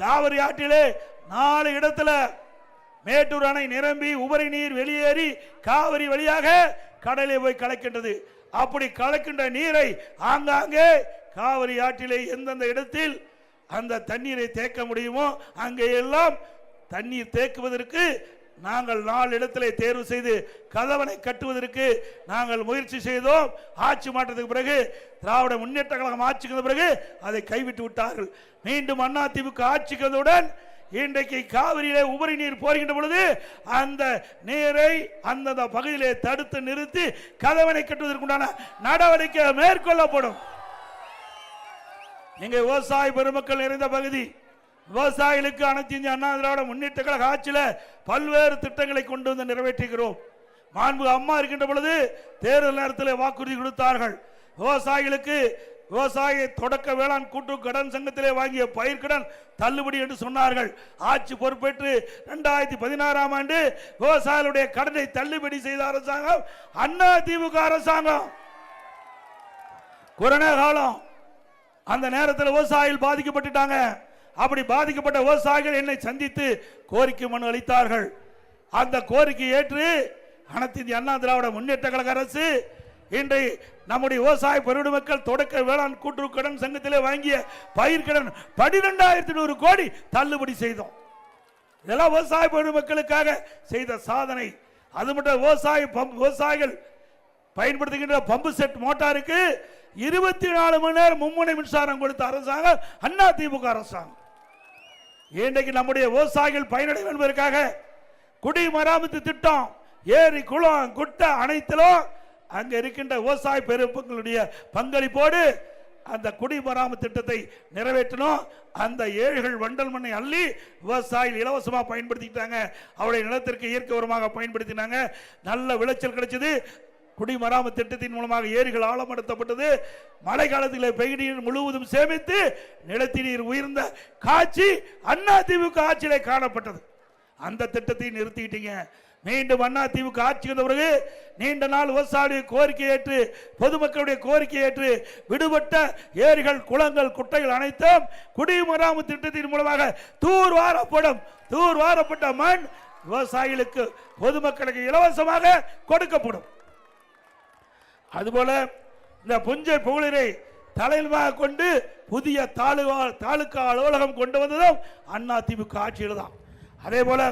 காவிரி ஆற்றிலே நாலு இடத்துல மேட்டூர் அணை நிரம்பி உபரி நீர் வெளியேறி காவிரி வழியாக கடலை போய் கலக்கின்றது. அப்படி கலக்கின்ற நீரை ஆங்காங்கே காவிரி ஆற்றிலே எந்தெந்த இடத்தில் அந்த தண்ணீரை தேக்க முடியுமோ அங்கே எல்லாம் தண்ணீர் தேக்குவதற்கு நாங்கள் நாலு இடத்திலே தேர்வு செய்து கதவனை கட்டுவதற்கு நாங்கள் முயற்சி செய்தோம். ஆட்சி மாற்றத்துக்கு பிறகு திராவிட முன்னேற்ற கழகம் ஆட்சிக்கு வந்த பிறகு அதை கைவிட்டு விட்டார்கள். மீண்டும் அண்ணா ஆட்சிக்கு வந்தவுடன் இன்றைக்கு காவிரியிலே உபரி நீர் போகின்ற பொழுது அந்த நீரை அந்தந்த பகுதியிலே தடுத்து நிறுத்தி கதவணை கட்டுவதற்குண்டான நடவடிக்கை மேற்கொள்ளப்படும். எங்கள் விவசாய பெருமக்கள் நிறைந்த பகுதி. விவசாயிகளுக்கு அனைத்து இந்திய அண்ணா திராவிட முன்னேற்ற கழக ஆட்சியில் பல்வேறு திட்டங்களை கொண்டு வந்து நிறைவேற்றுகிறோம் மாண்பு அம்மா இருக்கின்ற பொழுது தேர்தல் நேரத்தில் வாக்குறுதி கொடுத்தார்கள். விவசாயிகளுக்கு விவசாய தொடக்க வேளாண் கூட்டு கடன் சங்கத்திலே வாங்கிய பயிர்கடன் தள்ளுபடி என்று சொன்னார்கள். ஆட்சி பொறுப்பேற்று இரண்டாயிரத்தி பதினாறாம் ஆண்டு விவசாயிகளுடைய கடனை தள்ளுபடி செய்த அரசாங்கம் அண்ணா திமுக அரசாங்கம். கொரோனா காலம். அந்த நேரத்தில் விவசாயிகள் பாதிக்கப்பட்டுட்டாங்க. அப்படி பாதிக்கப்பட்ட விவசாயிகள் என்னை சந்தித்து கோரிக்கை மனு அளித்தார்கள். அந்த கோரிக்கை ஏற்று அனைத்து இந்திய அண்ணா திராவிட முன்னேற்ற கழக அரசு இன்றை நம்முடைய விவசாய பெருமக்கள் தொடக்க வேளாண் கூட்டுறவு கடன் சங்கத்திலே வாங்கிய பயிர்க்கடன் பனிரெண்டாயிரத்தி நூறு கோடி தள்ளுபடி செய்தோம். இதெல்லாம் விவசாய பெருமக்களுக்காக செய்த சாதனை. அது மட்டும் விவசாய விவசாயிகள் பயன்படுத்துகின்ற பம்பு செட் மோட்டாருக்கு இருபத்தி நாலு மணி நேரம் மும்முனை மின்சாரம் கொடுத்த அரசாங்கம் அண்ணா திமுக அரசாங்கம். இன்றைக்கு நம்முடைய விவசாயிகள் பயனடையும் என்பதற்காக குடிமராமத்து திட்டம் ஏரி குளம் குட்டை அனைத்திலும் அங்க இருக்கின்ற விவசாய பெருமக்களுடைய பங்களிப்போடு அந்த குடிமராமத்து திட்டத்தை நிறைவேற்றணும். அந்த ஏழைகள் வண்டல் மண்ணை அள்ளி விவசாயிகள் இலவசமாக பயன்படுத்திக்கிட்டாங்க. அவருடைய நிலத்திற்கு இயற்கை உரமாக பயன்படுத்தினாங்க. நல்ல விளைச்சல் கிடைச்சது. குடிமராமத்து திட்டத்தின் மூலமாக ஏரிகள் ஆழப்படுத்தப்பட்டது. மழை காலத்தில் பெய்நீர் முழுவதும் சேமித்து நிலத்தி நீர் உயர்ந்த காட்சி அண்ணா திமுக ஆட்சியிலே காணப்பட்டது. அந்த திட்டத்தை நிறுத்திக்கிட்டீங்க மீண்டும் அண்ணா திமுக ஆட்சி வந்த பிறகு நீண்ட நாள் விவசாயிய கோரிக்கை ஏற்று பொதுமக்களுடைய கோரிக்கை ஏற்று விடுபட்ட ஏரிகள் குளங்கள் குட்டைகள் அனைத்தும் குடிமராமத்து திட்டத்தின் மூலமாக தூர் வாரப்படும் தூர் வாரப்பட்ட மண் விவசாயிகளுக்கு பொதுமக்களுக்கு இலவசமாக கொடுக்கப்படும். அதுபோல இந்த புஞ்சை புகழிரை தலைமையாக கொண்டு புதிய தாலுகா தாலுகா அலுவலகம் கொண்டு வந்ததும் அண்ணா திமுக ஆட்சியில் தான் அதே போல